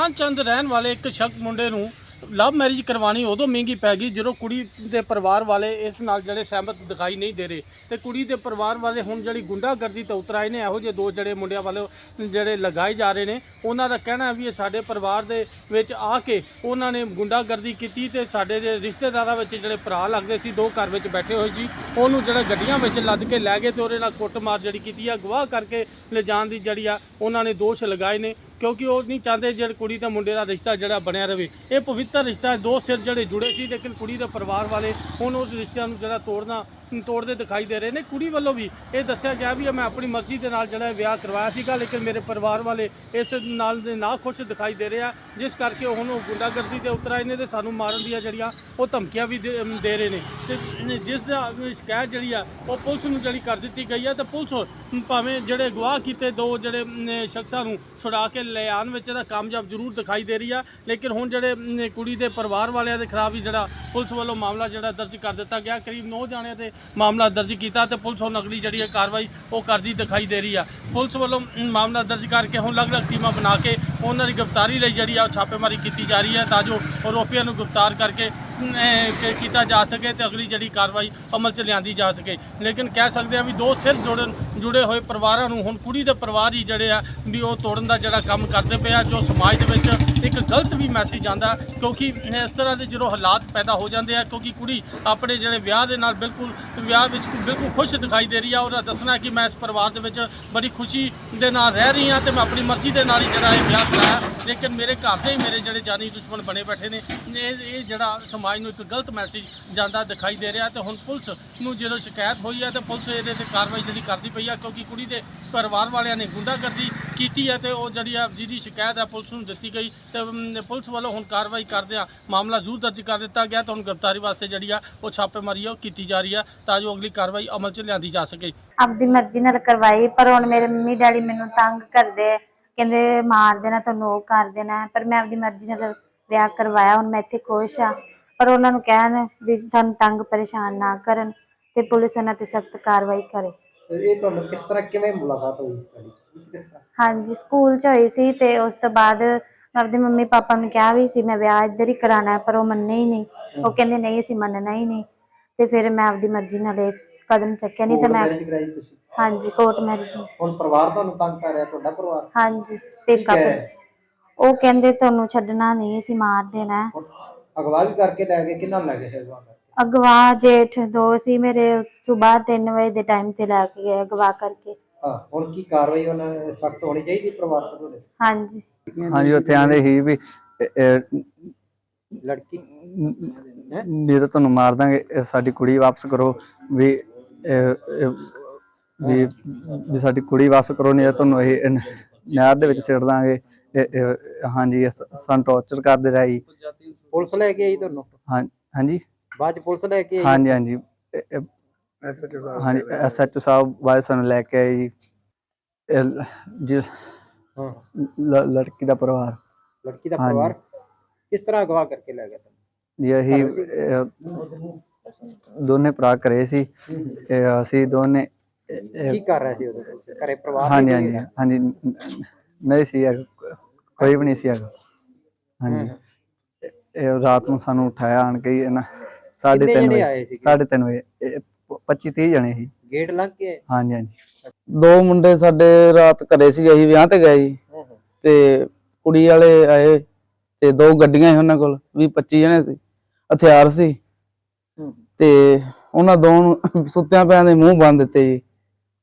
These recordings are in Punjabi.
ਦੁਕਾਨ ਚੰਦ ਰਹਿਣ ਵਾਲੇ ਇੱਕ ਸ਼ਖਸ ਮੁੰਡੇ ਨੂੰ ਲਵ ਮੈਰਿਜ ਕਰਵਾਣੀ ਉਦੋਂ ਮਹਿੰਗੀ ਪੈ ਗਈ ਜਦੋਂ ਕੁੜੀ ਦੇ ਪਰਿਵਾਰ ਵਾਲੇ ਇਸ ਨਾਲ ਜਿਹੜੇ ਸਹਿਮਤ ਦਿਖਾਈ ਨਹੀਂ ਦੇ ਰਹੇ। ਤੇ ਕੁੜੀ ਦੇ ਪਰਿਵਾਰ ਵਾਲੇ ਹੁਣ ਜਿਹੜੀ ਗੁੰਡਾਗਰਦੀ ਤੇ ਉਤਰ ਆਏ ਨੇ, ਇਹੋ ਜਿਹੇ ਦੋ ਜਿਹੜੇ ਮੁੰਡਿਆਂ ਵਾਲੇ ਜਿਹੜੇ ਲਗਾਏ ਜਾ ਰਹੇ ਨੇ, ਉਹਨਾਂ ਦਾ ਕਹਿਣਾ ਵੀ ਇਹ ਸਾਡੇ ਪਰਿਵਾਰ ਦੇ ਵਿੱਚ ਆ ਕੇ ਉਹਨਾਂ ਨੇ ਗੁੰਡਾਗਰਦੀ ਕੀਤੀ ਤੇ ਸਾਡੇ ਦੇ ਰਿਸ਼ਤੇਦਾਰਾਂ ਵਿੱਚ ਜਿਹੜੇ ਭਰਾ ਲੱਗਦੇ ਸੀ, ਦੋ ਘਰ ਵਿੱਚ ਬੈਠੇ ਹੋਏ ਸੀ, ਉਹਨੂੰ ਜਿਹੜੇ ਗੱਡੀਆਂ ਵਿੱਚ ਲੱਦ ਕੇ ਲੈ ਗਏ ਤੇ ਉਹਦੇ ਨਾਲ ਕੁੱਟਮਾਰ ਜਿਹੜੀ ਕੀਤੀ ਆ ਗਵਾਹ ਕਰਕੇ ਲਿਜਾਣ ਦੀ ਜਿਹੜੀ ਆ, ਉਹਨਾਂ ਨੇ ਦੋਸ਼ ਲਗਾਏ ਨੇ। ਕਿਉਂਕਿ ਉਹ ਨਹੀਂ ਚਾਹੁੰਦੇ ਜਿਹੜੇ ਕੁੜੀ ਤੇ ਮੁੰਡੇ ਦਾ ਰਿਸ਼ਤਾ ਜਿਹੜਾ ਬਣਿਆ ਰਵੇ। ਇਹ ਪਵਿੱਤਰ ਰਿਸ਼ਤਾ ਹੈ, ਦੋ ਸਿਰ ਜਿਹੜੇ ਜੁੜੇ ਸੀ, ਲੇਕਿਨ ਕੁੜੀ ਦੇ ਪਰਿਵਾਰ ਵਾਲੇ ਹੁਣ ਉਸ ਰਿਸ਼ਤਿਆਂ ਨੂੰ ਜਿਹੜਾ ਤੋੜਨਾ ਤੋੜਦੇ ਦਿਖਾਈ ਦੇ ਰਹੇ ਨੇ। ਕੁੜੀ ਵੱਲੋਂ ਵੀ ਇਹ ਦੱਸਿਆ ਗਿਆ ਵੀ ਮੈਂ ਆਪਣੀ ਮਰਜ਼ੀ ਦੇ ਨਾਲ ਜਿਹੜਾ ਵਿਆਹ ਕਰਵਾਇਆ ਸੀਗਾ, ਲੇਕਿਨ ਮੇਰੇ ਪਰਿਵਾਰ ਵਾਲੇ ਇਸ ਨਾਲ ਦੇ ਨਾ ਖੁਸ਼ ਦਿਖਾਈ ਦੇ ਰਹੇ ਆ, ਜਿਸ ਕਰਕੇ ਹੁਣ ਉਹ ਗੁੰਡਾਗਰਦੀ ਤੇ ਉਤਰਾਏ ਨੇ ਤੇ ਸਾਨੂੰ ਮਾਰਨ ਦੀਆਂ ਜਿਹੜੀਆਂ ਉਹ ਧਮਕੀਆਂ ਵੀ ਦੇ ਦੇ ਰਹੇ ਨੇ। ਤੇ ਜਿਸ ਦਾ ਸ਼ਿਕਾਇਤ ਜਿਹੜੀ ਆ, ਉਹ ਪੁਲਿਸ ਨੂੰ ਜਿਹੜੀ ਕਰ ਦਿੱਤੀ ਗਈ ਆ, ਤੇ ਪੁਲਿਸ ਭਾਵੇਂ ਜਿਹੜੇ ਗਵਾਹ ਕੀਤੇ ਦੋ ਜਿਹੜੇ ਸ਼ਖਸਾਂ ਨੂੰ ਛੁਡਾ ਕੇ ਲੈ ਆਉਣ ਵਿੱਚ ਇਹਦਾ ਕਾਮਯਾਬ ਜ਼ਰੂਰ ਦਿਖਾਈ ਦੇ ਰਹੀ ਆ, ਲੇਕਿਨ ਹੁਣ ਜਿਹੜੇ ਕੁੜੀ ਦੇ ਪਰਿਵਾਰ ਵਾਲਿਆਂ ਦੇ ਖਿਲਾਫ ਵੀ ਜਿਹੜਾ ਪੁਲਿਸ ਵੱਲੋਂ ਮਾਮਲਾ ਜਿਹੜਾ ਦਰਜ ਕਰ ਦਿੱਤਾ ਗਿਆ, ਕਰੀਬ 9 ਜਾਣਿਆਂ ਤੇ ਮਾਮਲਾ ਦਰਜ ਕੀਤਾ ਤੇ ਪੁਲਿਸ ਹੁਣ ਅਗਲੀ ਜਿਹੜੀ ਹੈ ਕਾਰਵਾਈ ਉਹ ਕਰਦੀ ਦਿਖਾਈ ਦੇ ਰਹੀ ਆ। ਪੁਲਿਸ ਵੱਲੋਂ ਮਾਮਲਾ ਦਰਜ ਕਰਕੇ ਹੁਣ ਅਲੱਗ-ਅਲੱਗ ਟੀਮਾਂ ਬਣਾ ਕੇ ਉਹਨਾਂ ਦੀ ਗ੍ਰਿਫਤਾਰੀ ਲਈ ਜਿਹੜੀ ਆ ਉਹ ਛਾਪੇਮਾਰੀ ਕੀਤੀ ਜਾ ਰਹੀ ਹੈ ਤਾਂ ਜੋ ਆਰੋਪੀਆਂ ਨੂੰ ਗ੍ਰਿਫਤਾਰ ਕਰਕੇ ਕੀਤਾ ਜਾ ਸਕੇ ਤੇ ਅਗਲੀ ਜਿਹੜੀ ਕਾਰਵਾਈ ਅਮਲ 'ਚ ਲਿਆਂਦੀ ਜਾ ਸਕੇ। ਲੇਕਿਨ ਕਹਿ ਸਕਦੇ ਆ ਵੀ ਦੋ ਸਿਰ ਜੁੜਨ, ਜੁੜੇ ਹੋਏ ਪਰਿਵਾਰਾਂ ਨੂੰ ਹੁਣ ਕੁੜੀ ਦੇ ਪਰਿਵਾਰ ਹੀ ਜਿਹੜੇ ਆ ਵੀ ਉਹ ਤੋੜਨ ਦਾ ਜਿਹੜਾ ਕੰਮ ਕਰਦੇ ਪਏ ਆ, ਜੋ ਸਮਾਜ ਦੇ ਵਿੱਚ ਇੱਕ ਗਲਤ ਵੀ ਮੈਸੇਜ ਆਂਦਾ ਕਿਉਂਕਿ ਇਸ ਤਰ੍ਹਾਂ ਦੇ ਜਦੋਂ ਹਾਲਾਤ ਪੈਦਾ ਹੋ ਜਾਂਦੇ ਆ, ਕਿਉਂਕਿ ਕੁੜੀ ਆਪਣੇ ਜਿਹੜੇ ਵਿਆਹ ਦੇ ਨਾਲ ਬਿਲਕੁਲ ਵਿਆਹ ਵਿੱਚ ਬਿਲਕੁਲ ਖੁਸ਼ ਦਿਖਾਈ ਦੇ ਰਹੀ ਆ, ਉਹਦਾ ਦੱਸਣਾ ਕਿ ਮੈਂ ਇਸ ਪਰਿਵਾਰ ਦੇ ਵਿੱਚ ਬੜੀ ਖੁਸ਼ੀ ਦੇ ਨਾਲ ਰਹਿ ਰਹੀ ਹਾਂ ਤੇ ਮੈਂ ਆਪਣੀ ਮਰਜ਼ੀ ਦੇ ਨਾਲ ਹੀ ਜਿਹੜਾ ਇਹ ਵਿਆਹ ਕਰਾਇਆ ਲੇਕਿਨ ਮੇਰੇ ਘਰ ਦੇ ਹੀ ਮੇਰੇ ਜਿਹੜੇ ਜਾਨੀ ਦੁਸ਼ਮਣ ਬਣੇ ਬੈਠੇ ਨੇ। ਇਹ ਇਹ ਜਿਹੜਾ ਸਮਾਜ ਨੂੰ ਇੱਕ ਗਲਤ ਮੈਸੇਜ ਜਾਂਦਾ ਦਿਖਾਈ ਦੇ ਰਿਹਾ ਤੇ ਹੁਣ ਪੁਲਿਸ ਨੂੰ ਜਦੋਂ ਸ਼ਿਕਾਇਤ ਹੋਈ ਹੈ ਤੇ ਪੁਲਿਸ ਇਹਦੇ ਤੇ ਕਾਰਵਾਈ ਜਿਹੜੀ ਕਰਦੀ ਪਈ ਆ, ਕਿਉਂਕਿ ਕੁੜੀ ਦੇ ਪਰਿਵਾਰ ਵਾਲਿਆਂ ਨੇ ਗੁੰਡਾਗਰਦੀ ਕੀਤੀ ਹੈ ਤੇ ਉਹ ਜਿਹੜੀ ਆ ਜਿਹਦੀ ਸ਼ਿਕਾਇਤ ਹੈ ਪੁਲਿਸ ਨੂੰ ਦਿੱਤੀ ਗਈ ਤੇ ਪੁਲਿਸ ਵੱਲੋਂ ਹੁਣ ਕਾਰਵਾਈ ਕਰਦੇ ਆ। ਮਾਮਲਾ ਜ਼ਰੂਰ ਦਰਜ ਕਰ ਦਿੱਤਾ ਗਿਆ ਤੇ ਹੁਣ ਗ੍ਰਿਫਤਾਰੀ ਵਾਸਤੇ ਜਿਹੜੀ ਆ ਉਹ ਛਾਪੇਮਾਰੀ ਆ ਉਹ ਕੀਤੀ ਜਾ ਰਹੀ ਆ ਤਾਂ ਜੋ ਅਗਲੀ ਕਾਰਵਾਈ ਅਮਲ 'ਚ ਲਿਆਂਦੀ ਜਾ ਸਕੇ। ਆਪਦੀ ਮਰਜ਼ੀ ਨਾਲ ਕਰਵਾਈ, ਪਰ ਹੁਣ ਮੇਰੇ ਮੰਮੀ ਡੈਡੀ ਮੈਨੂੰ ਤੰਗ ਕਰਦੇ ਆ। ਕਹਿੰਦੇ ਮਾਰ ਦੇਣਾ ਤੁਹਾਨੂੰ ਉਹ ਕਰ ਦੇਣਾ ਪਰ ਮੈਂ ਆਪਦੀ ਮਰਜ਼ੀ ਨਾਲ ਵਿਆਹ ਕਰਵਾਇਆ ਹੁਣ ਮੈਂ ਇੱਥੇ ਖੁਸ਼ ਆ। ਪਰ ਉਹਨਾਂ ਨੂੰ ਕਹਿਣ ਵੀ ਤੁਹਾਨੂੰ ਤੰਗ ਪਰੇਸ਼ਾਨ ਨਾ ਕਰਨ ਤੇ ਪੁਲਿਸ ਇਹਨਾਂ ਤੇ ਸਖਤ ਕਾਰਵਾਈ ਕਰੇ। ਤੇ ਇਹ ਤੁਹਾਨੂੰ ਕਿਸ ਤਰ੍ਹਾਂ ਕਿਵੇਂ ਮੁਲਾਕਾਤ ਹੋਈ ਤੁਹਾਡੀ? ਸਕੂਲ 'ਚ ਕਿਸ ਤਰ੍ਹਾਂ? ਹਾਂਜੀ ਸਕੂਲ ਚ ਹੋਈ ਸੀ ਤੇ ਉਸ ਤੋਂ ਬਾਅਦ ਮੈਂ ਆਪਦੇ ਮੰਮੀ ਪਾਪਾ ਨੂੰ ਕਿਹਾ ਵੀ ਸੀ ਮੈਂ ਵਿਆਹ ਇੱਧਰ ਹੀ ਕਰਾਣਾ ਪਰ ਉਹ ਮੰਨੇ ਹੀ ਨਹੀਂ। ਉਹ ਕਹਿੰਦੇ ਨਹੀਂ ਅਸੀਂ ਮੰਨਣਾ ਹੀ ਨਹੀਂ। ਤੇ ਫਿਰ ਮੈਂ ਆਪਦੀ ਮਰਜ਼ੀ ਨਾਲ ਇਹ ਕਦਮ ਚੱਕਿਆ ਨਹੀਂ ਤਾਂ ਮੈਂ marriage ਕਰਾਈ ਤੁਸੀਂ? ਹਾਂਜੀ ਕੋਰਟ ਮੈਰਿਜ ਹੁਣ ਪਰਿਵਾਰ ਤੁਹਾਨੂੰ ਤੰਗ ਕਰ ਰਿਹਾ ਤੁਹਾਡਾ ਪਰਿਵਾਰ? ਹਾਂਜੀ ਪੇਕਾ ਕਹਿ ਰਿਹਾ? ਉਹ ਕਹਿੰਦੇ ਤੁਹਾਨੂੰ ਛੱਡਣਾ ਨਹੀਂ ਅਸੀਂ ਮਾਰ ਦੇਣਾ। ਹੈ। ਹੁਣ ਅਗਵਾ ਵੀ ਕਰਕੇ ਲੈ ਗਏ ਕਿੰਨਾ ਲੈ ਗਏ ਅਗਵਾ ਕਰਕੇ? ਅਗਵਾ ਜੇਠ ਦੋ ਸੀ ਮੇਰੇ ਸਵੇਰ 3 ਵਜੇ ਦੇ ਟਾਈਮ ਤੇ ਲੈ ਕੇ ਗਏ ਅਗਵਾ ਕਰਕੇ। ਹਾਂ ਹੁਣ ਕੀ ਕਾਰਵਾਈ ਉਹਨਾਂ ਨੇ ਸਖਤ ਹੋਣੀ ਚਾਹੀਦੀ ਪਰਿਵਾਰ ਤੋਂ ਤੁਹਾਡੇ? ਹਾਂਜੀ। ਹਾਂਜੀ ਉੱਥੇ ਆਂਦੇ ਸੀ ਵੀ ਲੜਕੀ? ਨਹੀਂ ਤਾਂ ਤੁਹਾਨੂੰ ਮਾਰ ਦਾਂਗੇ ਇਹ ਸਾਡੀ ਕੁੜੀ ਵਾਪਸ ਕਰੋ ਵੀ ਇਹ- ਇਹ- ਵੀ ਵੀ ਸਾਡੀ ਕੁੜੀ ਵਾਪਸ ਕਰੋ ਨਹੀਂ ਤਾਂ ਤੁਹਾਨੂੰ ਇਹ ਨ- ਨਹਿਰ ਦੇ ਵਿੱਚ ਸਿੱਟ ਦਾਂਗੇ। ਇਹ- ਇਹ- ਹਾਂਜੀ ਇਹ ਸ- ਸਾਨੂੰ ਟੌਰਚਰ ਕਰਦੇ ਰਹੇ ਜੀ। ਪੁਲਿਸ ਲੈ ਕੇ ਆਈ ਤੁਹਾਨੂੰ? ਹਾਂ ਹਾਂਜੀ। ਬਾਅਦ ਚ ਪੁਲਿਸ ਲੈ ਕੇ ਆਈ? ਹਾਂਜੀ ਹਾਂਜੀ। ਇਹ- ਇਹ- ਹਾਂਜੀ ਐਸਐਚਓ ਸਾਹਿਬ ਵਾਲੇ ਸਾਨੂੰ ਲੈ ਕੇ ਆਏ ਜੀ। ਇਹ ਲ- ਜੀ ਹਾਂ। ਲ- ਲੜਕੀ ਦਾ ਪਰਿਵਾਰ। ਲੜਕੀ ਦਾ ਹਾਂਜੀ। ਪਰਿਵਾਰ ਕਿਸ ਤਰ੍ਹਾਂ ਅਗਵਾ ਕਰਕੇ ਲੈ ਗਿਆ ਤੁਹਾਨੂੰ? ਇਹ, ਦੋਨੇ ਭਰਾ ਘਰੇ ਸੀ। ਇਹ ਅਸੀਂ ਦੋਨੇ ਕੀ ਕਰ ਰਹੇ ਸੀ ਉਹਦੇ ਕੋਲ ਘਰੇ ਪਰਿਵਾਰ ਹਾਂਜੀ ਹਾਂਜੀ ਹਾਂਜੀ ਨਹੀਂ ਸੀ ਹੈਗਾ, ਕੋਈ ਵੀ ਨਹੀਂ ਸੀ ਹੈਗਾ। ਹਾਂਜੀ। ਇਹ- ਇਹ ਰਾਤ ਨੂੰ ਸਾਨੂੰ ਉਠਾਇਆ ਆਣ ਕੇ ਹੀ ਇਹਨਾਂ ਸਾਢੇ ਕਿੰਨੇ ਤਿੰਨ ਜਣੇ ਵਜੇ ਆਏ ਸੀ ਸਾਢੇ ਤਿੰਨ ਵਜੇ 25 30 ਜਣੇ ਸੀ। ਗੇਟ ਲੰਘ ਕੇ ਆਏ? ਹਾਂਜੀ ਹਾਂਜੀ। ਦੋ ਮੁੰਡੇ ਸਾਡੇ ਰਾਤ ਘਰੇ ਸੀਗੇ ਅਸੀਂ ਵਿਆਹ ਤੇ ਗਏ ਸੀ। ਹਾਂ ਹਾਂ ਤੇ ਕੁੜੀ ਵਾਲੇ ਆਏ ਤੇ ਦੋ ਗੱਡੀਆਂ ਸੀ ਉਹਨਾਂ ਕੋਲ 20 25 ਜਣੇ ਸੀ ਹਥਿਆਰ ਸੀ। ਹੂੰ। ਤੇ ਉਹਨਾਂ ਦੋ ਨੂੰ ਸੁੱਤਿਆਂ ਪਿਆਂ ਦੇ ਮੂੰਹ ਬੰਨ ਦਿੱਤੇ ਜੀ।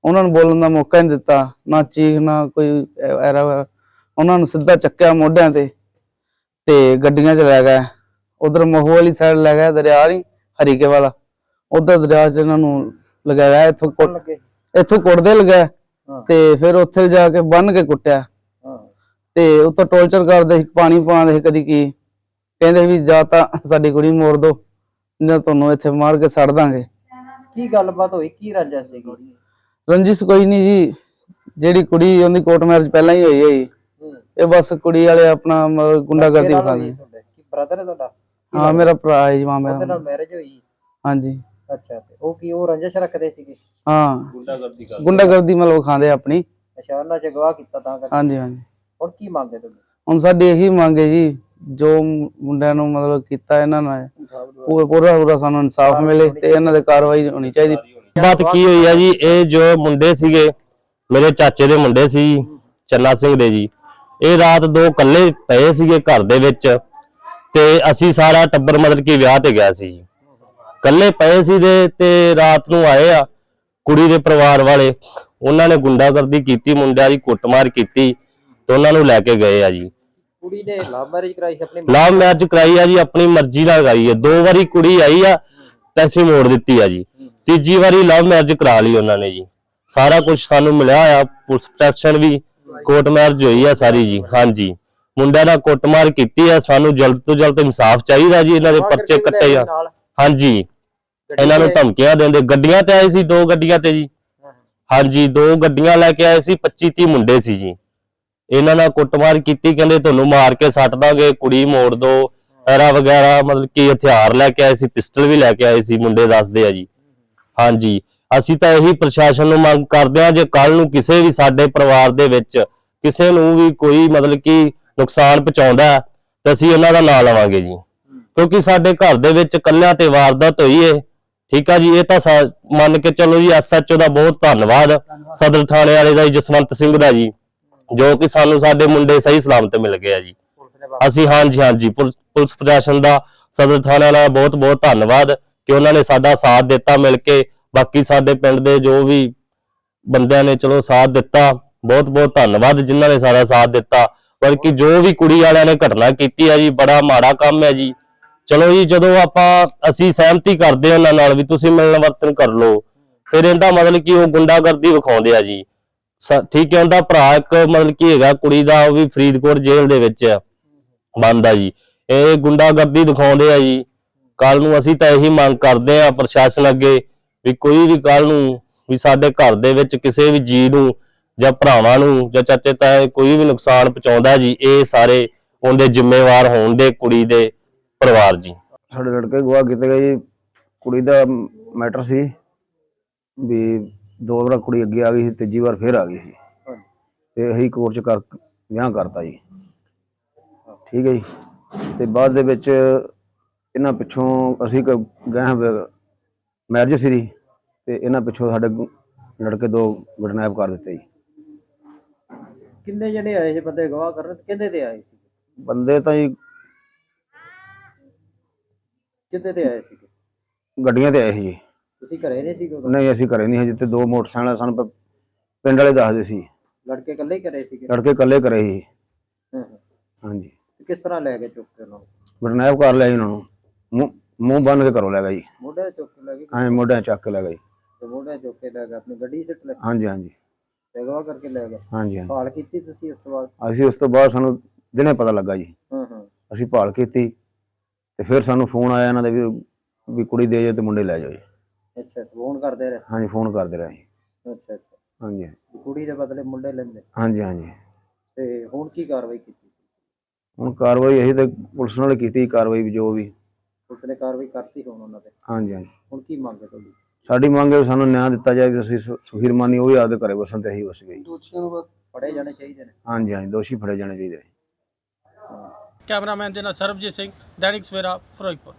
ਉਹਨਾਂ ਨੂੰ ਬੋਲਣ ਦਾ ਮੌਕਾ ਨਹੀਂ ਦਿੱਤਾ ਨਾ ਚੀਖ ਨਾ ਕੋਈ ਐਰਾ। ਉਹਨਾਂ ਨੂੰ ਸਿੱਧਾ ਚੱਕਿਆ ਮੋਢਿਆਂ ਤੇ ਤੇ ਗੱਡੀਆਂ 'ਚ ਲੈ ਗਏ। ਉਧਰ ਮਹੂ ਵਾਲੀ ਸਾਈਡ ਲੈ ਗਏ ਦਰਿਆ ਨਹੀਂ ਹਰੀਕੇ ਵਾਲਾ। ਉਧਰ ਦਰਿਆ 'ਚ ਇਹਨਾਂ ਨੂੰ ਲਗਾਇਆ ਇੱਥੋਂ ਕੁੱਟ ਲੱਗੇ ਇੱਥੋਂ ਕੁੱਟਦੇ ਲਗਾਏ ਹਾਂ। ਤੇ ਫਿਰ ਉੱਥੇ ਜਾ ਕੇ ਬੰਨ ਕੇ ਕੁੱਟਿਆ। ਤੇ ਉੱਤੋਂ ਟੌਰਚਰ ਕਰਦੇ ਸੀ ਪਾਣੀ ਪਾਉਂਦੇ ਸੀ ਕਦੀ ਕੀ। ਕਹਿੰਦੇ ਵੀ ਜਾਂ ਤਾਂ ਸਾਡੀ ਕੁੜੀ ਮੋੜ ਦੋ ਜਾਂ ਤੁਹਾਨੂੰ ਇੱਥੇ ਮਾਰ ਕੇ ਸੜ ਦਾਂਗੇ। ਕੀ ਗੱਲਬਾਤ ਹੋਈ? ਕੀ ਰਾਜਾ ਸੀਗੀ ਰੰਜਿਸ਼ ਕੋਈ ਨਹੀਂ ਜੀ। ਜਿਹੜੀ ਕੁੜੀ ਉਹਦੀ ਕੋਰਟ ਮੈਰਿਜ ਪਹਿਲਾਂ ਹੀ ਹੋਈ ਹੈ ਜੀ। ਇਹ ਬਸ ਕੁੜੀ ਵਾਲੇ ਆਪਣਾ ਗੁੰਡਾਗਰਦੀ ਵਿਖਾਉਂਦੇ? ਕੀ ਬ੍ਰਦਰ ਹੈ ਤੁਹਾਡਾ? ਹਾਂ ਮੇਰਾ ਭਰਾ ਹੈ ਜੀ ਮਾਮੇ ਉਹਦੇ ਦਾ ਨਾਲ ਮੈਰਿਜ ਹੋਈ। ਹਾਂਜੀ। ਅੱਛਾ ਤੇ ਉਹ ਕੀ ਉਹ ਰੰਜਿਸ਼ ਰੱਖਦੇ ਸੀਗੇ? ਹਾਂ। ਗੁੰਡਾਗਰਦੀ ਮਤਲਬ ਖਾਂਦੇ ਆਪਣੀ। ਅੱਛਾ ਉਹਨਾਂ ਚ ਗਵਾਹ ਕੀਤਾ ਤਾਂ ਕਰਕੇ। ਹਾਂਜੀ ਹਾਂਜੀ। ਹੁਣ ਕੀ ਮੰਗਦੇ ਤੁਸੀਂ? ਹੁਣ ਸਾਡੀ ਇਹੀ ਮੰਗ ਹੈ ਜੀ ਜੋ ਮੁੰਡਿਆਂ ਨੂੰ ਮਤਲਬ ਕੀਤਾ ਇਹਨਾਂ ਨੇ ਪੂਰਾ ਪੂਰਾ ਪੂਰਾ ਸਾਨੂੰ ਇਨਸਾਫ ਮਿਲੇ ਤੇ ਇਹਨਾਂ ਦੇ ਕਾਰਵਾਈ ਹੋਣੀ ਚਾਹੀਦੀ। ਬਾਤ ਕੀ ਹੋਈ ਆ ਜੀ? ਇਹ ਜੋ ਮੁੰਡੇ ਸੀਗੇ ਮੇਰੇ ਚਾਚੇ ਦੇ ਮੁੰਡੇ ਸੀ ਚੰਨਾ ਸਿੰਘ ਦੇ ਜੀ। ਇਹ ਰਾਤ ਦੋ ਇਕੱਲੇ ਪਏ ਸੀਗੇ ਘਰ ਦੇ ਵਿੱਚ ਤੇ ਅਸੀਂ ਸਾਰਾ ਟੱਬਰ ਮਤਲਬ ਕਿ ਵਿਆਹ ਤੇ ਗਿਆ ਸੀ ਜੀ। ਇਕੱਲੇ ਪਏ ਸੀ ਦੇ ਤੇ ਰਾਤ ਨੂੰ ਆਏ ਆ ਕੁੜੀ ਦੇ ਪਰਿਵਾਰ ਵਾਲੇ। ਉਹਨਾਂ ਨੇ ਗੁੰਡਾਗਰਦੀ ਕੀਤੀ ਮੁੰਡਿਆਂ ਦੀ ਕੁੱਟਮਾਰ ਕੀਤੀ ਤੇ ਉਹਨਾਂ ਨੂੰ ਲੈ ਕੇ ਗਏ ਆ ਜੀ। ਕੁੜੀ ਨੇ ਲਵ ਮੈਰਿਜ ਕਰਾਈ ਸੀ ਆਪਣੀ ਲਵ ਮੈਰਿਜ ਕਰਾਈ ਆ ਜੀ ਆਪਣੀ ਮਰਜ਼ੀ ਨਾਲ ਕਰਾਈ ਹੈ ਦੋ ਵਾਰੀ ਕੁੜੀ ਆਈ ਆ ਤੇ ਅਸੀਂ ਮੋੜ ਦਿੱਤੀ ਆ ਜੀ। ਤੀਜੀ ਵਾਰੀ ਲਵ ਮੈਰਿਜ ਕਰਾ ਲਈ ਉਹਨਾਂ ਨੇ ਜੀ। ਸਾਰਾ ਕੁਝ ਸਾਨੂੰ ਮਿਲਿਆ ਆ ਪੁਲਿਸ ਪ੍ਰੋਟੈਕਸ਼ਨ ਵੀ ਕੋਰਟ ਮੈਰਿਜ ਹੋਈ ਆ ਸਾਰੀ ਜੀ ਹਾਂਜੀ। ਮੁੰਡਿਆਂ ਨਾਲ ਕੁੱਟਮਾਰ ਕੀਤੀ ਆ ਸਾਨੂੰ ਜਲਦ ਤੋਂ ਜਲਦ ਇਨਸਾਫ ਚਾਹੀਦਾ ਜੀ ਇਹਨਾਂ ਦੇ ਪਰਚੇ ਕੱਟੇ ਆ ਹਾਂਜੀ। ਇਹਨਾਂ ਨੂੰ ਧਮਕੀਆਂ ਦਿੰਦੇ ਗੱਡੀਆਂ ਤੇ ਆਏ ਸੀ ਦੋ ਗੱਡੀਆਂ ਤੇ ਜੀ। ਹਾਂਜੀ ਦੋ ਗੱਡੀਆਂ ਲੈ ਕੇ ਆਏ ਸੀ 25 30 ਮੁੰਡੇ ਸੀ ਜੀ। ਇਹਨਾਂ ਨਾਲ ਕੁੱਟਮਾਰ ਕੀਤੀ ਕਹਿੰਦੇ ਤੁਹਾਨੂੰ ਮਾਰ ਕੇ ਸੱਟ ਦਾਂਗੇ ਕੁੜੀ ਮੋੜ ਦੋ ਐਰਾ ਵਗੈਰਾ ਮਤਲਬ ਕਿ ਹਥਿਆਰ ਲੈ ਕੇ ਆਏ ਸੀ ਪਿਸਟਲ ਵੀ ਲੈ ਕੇ ਆਏ ਸੀ ਮੁੰਡੇ ਦੱਸਦੇ ਆ ਜੀ। ਹਾਂਜੀ। ਅਸੀਂ ਤਾਂ ਇਹੀ ਪ੍ਰਸ਼ਾਸਨ ਨੂੰ ਮੰਗ ਕਰਦੇ ਹਾਂ ਜੇ ਕੱਲ ਨੂੰ ਕਿਸੇ ਵੀ ਸਾਡੇ ਪਰਿਵਾਰ ਦੇ ਵਿੱਚ ਕਿਸੇ ਨੂੰ ਵੀ ਕੋਈ ਮਤਲਬ ਕਿ ਨੁਕਸਾਨ ਪਹੁੰਚਾਉਂਦਾ ਹੈ, ਤਾਂ ਅਸੀਂ ਇਹਨਾਂ ਦਾ ਨਾਂ ਲਵਾਂਗੇ ਜੀ। ਕਿਉਂਕਿ ਸਾਡੇ ਘਰ ਦੇ ਵਿੱਚ ਕੱਲਿਆਂ ਤੇ ਵਾਰਦਾਤ ਹੋਈ ਏ। ਠੀਕ ਆ ਜੀ ਇਹ ਤਾਂ ਮੰਨ ਕੇ ਚੱਲੋ ਜੀ ਐਸਐਚਓ ਦਾ ਬਹੁਤ ਧੰਨਵਾਦ। ਸਦਰ ਥਾਣੇ ਵਾਲੇ ਦਾ ਜਸਵੰਤ ਸਿੰਘ ਦਾ ਜੀ ਜੋ ਕਿ ਸਾਨੂੰ ਸਾਡੇ ਮੁੰਡੇ ਸਹੀ ਸਲਾਮਤ ਮਿਲ ਗਏ ਆ ਜੀ। ਅਸੀਂ ਹਾਂਜੀ ਹਾਂਜੀ ਪੁਲਿਸ ਪੁਲਿਸ ਪ੍ਰਸ਼ਾਸਨ ਦਾ ਸਦਰ ਥਾਣੇ ਦਾ ਬਹੁਤ ਬਹੁਤ ਧੰਨਵਾਦ। ਕਿ ਉਹਨਾਂ ਨੇ ਸਾਡਾ ਸਾਥ ਦਿੱਤਾ ਮਿਲ ਕੇ, ਬਾਕੀ ਸਾਡੇ ਪਿੰਡ ਦੇ ਜੋ ਵੀ ਬੰਦਿਆਂ ਨੇ ਚਲੋ ਸਾਥ ਦਿੱਤਾ, ਬਹੁਤ ਬਹੁਤ ਧੰਨਵਾਦ ਜਿਨ੍ਹਾਂ ਨੇ ਸਾਡਾ ਸਾਥ ਦਿੱਤਾ। ਬਲਕਿ ਜੋ ਵੀ ਕੁੜੀ ਵਾਲਿਆਂ ਨੇ ਘਟਨਾ ਕੀਤੀ ਹੈ ਜੀ, ਬੜਾ ਮਾੜਾ ਕੰਮ ਹੈ ਜੀ। ਚਲੋ ਜੀ, ਜਦੋਂ ਆਪਾਂ, ਅਸੀਂ ਸਹਿਮਤੀ ਕਰਦੇ ਹਾਂ ਉਹਨਾਂ ਨਾਲ ਵੀ ਤੁਸੀਂ ਮਿਲਣ ਵਰਤਨ ਕਰ ਲਓ, ਫਿਰ ਇਹਦਾ ਮਤਲਬ ਕਿ ਉਹ ਗੁੰਡਾਗਰਦੀ ਵਿਖਾਉਂਦੇ ਆ ਜੀ। ਠੀਕ ਹੈ, ਉਹਦਾ ਭਰਾ ਇੱਕ ਮਤਲਬ ਕਿ ਹੈਗਾ, ਕੁੜੀ ਦਾ ਉਹ ਵੀ ਫਰੀਦਕੋਟ ਜੇਲ੍ਹ ਦੇ ਵਿੱਚ ਆ, ਬੰਦਾ ਜੀ। ਇਹ ਗੁੰਡਾਗਰਦੀ ਦਿਖਾਉਂਦੇ ਆ ਜੀ। ਕੱਲ ਨੂੰ ਅਸੀਂ ਤਾਂ ਇਹੀ ਮੰਗ ਕਰਦੇ ਆ ਪ੍ਰਸ਼ਾਸਨ ਅੱਗੇ ਵੀ ਕੋਈ ਵੀ ਕੱਲ ਨੂੰ ਵੀ ਸਾਡੇ ਘਰ ਦੇ ਵਿੱਚ ਕਿਸੇ ਵੀ ਜੀ ਨੂੰ ਜਾਂ ਭਰਾਵਾਂ ਨੂੰ ਜਾਂ ਚਾਚੇ ਤਾਏ ਕੋਈ ਵੀ ਨੁਕਸਾਨ ਪਹੁੰਚਾਉਂਦਾ ਜੀ, ਇਹ ਸਾਰੇ ਉਹਦੇ ਜ਼ਿੰਮੇਵਾਰ ਹੋਣ ਦੇ ਕੁੜੀ ਦੇ ਪਰਿਵਾਰ ਜੀ। ਸਾਡੇ ਲੜਕੇ ਗਵਾਹ ਕੀਤੇ ਗਏ ਜੀ। ਕੁੜੀ ਦਾ ਮੈਟਰ ਸੀ ਵੀ ਦੋ ਵਾਰ ਕੁੜੀ ਅੱਗੇ ਆ ਗਈ ਸੀ, ਤੀਜੀ ਵਾਰ ਫੇਰ ਆ ਗਈ ਸੀ। ਤੇ ਇਹੀ ਕੋਰਟ ਚ ਕਰ ਵਿਆਹ ਕਰਤਾ ਜੀ। ਠੀਕ ਹੈ ਜੀ। ਤੇ ਬਾਅਦ ਦੇ ਵਿੱਚ ਇਹਨਾਂ ਪਿੱਛੋਂ ਅਸੀਂ ਕ- ਗਏ ਹਾਂ ਮੈਰਿਜ ਸੀ ਜੀ ਤੇ ਇਹਨਾਂ ਪਿੱਛੋਂ ਸਾਡੇ ਲੜਕੇ ਦੋ ਕਿਡਨੈਪ ਕਰ ਦਿੱਤੇ ਜੀ। ਕਿੰਨੇ ਜਣੇ ਆਏ ਸੀ ਬੰਦੇ ਗਵਾਹ ਕਰਨ? ਕਿੰਦੇ ਤੇ ਆਏ ਸੀ ਬੰਦੇ ਤਾਂ ਜੀ ਕਿੰਦੇ ਤੇ ਆਏ ਸੀ ਗੱਡੀਆਂ ਤੇ ਆਏ ਸੀ ਜੀ। ਤੁਸੀਂ ਘਰੇ ਨਹੀਂ ਸੀ ਉਦੋਂ? ਨਹੀਂ ਅਸੀਂ ਘਰੇ ਨਹੀਂ ਹਜੇ ਤੇ ਦੋ ਮੋਟਰਸਾਈਕਲ ਸਾਨੂੰ ਪਿੰਡ ਵਾਲੇ ਦੱਸਦੇ ਸੀ। ਲੜਕੇ ਇਕੱਲੇ ਹੀ ਘਰੇ ਸੀਗੇ? ਲੜਕੇ ਇਕੱਲੇ ਘਰੇ ਸੀ। ਹਾਂ, ਹਾਂ। ਹਾਂਜੀ। ਤੇ ਕਿਸ ਤਰ੍ਹਾਂ ਲੈ ਕੇ ਚੁੱਕ ਕੇ ਉਹਨਾਂ ਨੂੰ? ਕਿਡਨੈਪ ਕਰ ਲਿਆ ਜੀ ਉਹਨਾਂ ਨੂੰ। ਮੂੰਹ ਮੂੰਹ ਬੰਨ ਕੇ ਘਰੋਂ ਲੈ ਗਿਆ ਜੀ। ਮੋਢੇ ਚੁੱਕ ਕੇ ਲੈ ਗਏ। ਐਂ ਮੋਢਿਆਂ ਚੱਕ ਕੇ ਲੈ ਗਿਆ ਜੀ ਤੇ ਮੋਢੇ ਚੁੱਕ ਕੇ ਲੈ ਗਏ ਆਪਣੀ ਗੱਡੀ ਸਿੱਟ ਲੈ ਹਾਂਜੀ ਹਾਂਜੀ। ਤੇ ਅਗਵਾ ਕਰਕੇ ਲੈ ਗਏ। ਹਾਂਜੀ ਹਾਂਜੀ। ਭਾਲ ਕੀਤੀ ਤੁਸੀਂ ਉਸ ਤੋਂ ਬਾਅਦ? ਅਸੀਂ ਉਸ ਤੋਂ ਬਾਅਦ ਸਾਨੂੰ ਦਿਨੇ ਪਤਾ ਲੱਗਾ ਜੀ। ਹਾਂ ਹਾਂ। ਅਸੀਂ ਭਾਲ ਕੀਤੀ ਤੇ ਫਿਰ ਸਾਨੂੰ ਫੋਨ ਆਇਆ ਇਹਨਾਂ ਦਾ ਵੀ ਵੀ ਕੁੜੀ ਦੇ ਜਾਓ ਤੇ ਮੁੰਡੇ ਲੈ ਜਾਓ ਜੀ। ਅੱਛਾ ਫੋਨ ਕਰਦੇ ਰਹੇ? ਹਾਂਜੀ ਫੋਨ ਕਰਦੇ ਰਹੇ। ਅੱਛਾ ਅੱਛਾ। ਹਾਂਜੀ ਕੁੜੀ ਦੇ ਬਦਲੇ ਮੁੰਡੇ ਲੈਂਦੇ। ਹਾਂਜੀ ਹਾਂਜੀ। ਤੇ ਹੁਣ ਕੀ ਕਾਰਵਾਈ ਕੀਤੀ? ਹੁਣ ਕਾਰਵਾਈ ਅਸੀਂ ਤੇ ਪੁਲਿਸ ਨਾਲ ਕੀਤੀ ਕਾਰਵਾਈ ਵੀ ਜੋ ਵੀ ਪੁਲਿਸ ਨੇ ਕਾਰਵਾਈ ਕਰਤੀ ਹੁਣ ਉਹਨਾਂ ਤੇ। ਹਾਂਜੀ ਹਾਂਜੀ। ਹੁਣ ਕੀ ਮੰਗ ਹੈ ਤੁਹਾਡੀ? ਸਾਡੀ ਮੰਗ ਹੈ ਵੀ ਸਾਨੂੰ ਨਿਆਂ ਦਿੱਤਾ ਜਾਏ ਵੀ ਅਸੀਂ ਸੁ- ਸੁਖੀਰਮਾਨੀ ਉਹ ਵੀ ਆਪਦੇ ਘਰੇ ਵਸਣ ਤੇ ਅਸੀਂ ਵਸ ਗਏ। ਜੀ। ਫੜੇ ਜਾਣੇ ਚਾਹੀਦੇ ਨੇ। ਹਾਂਜੀ ਹਾਂਜੀ ਦੋਸ਼ੀ ਫੜੇ ਜਾਣੇ ਚਾਹੀਦੇ ਨੇ। ਕੈਮਰਾਮੈਨ ਦੇ ਨਾਲ ਸਰਬਜੀਤ ਸਿੰਘ ਦੈਨਿਕ ਸਵੇਰਾ ਫਿਰੋਜ਼ਪੁਰ।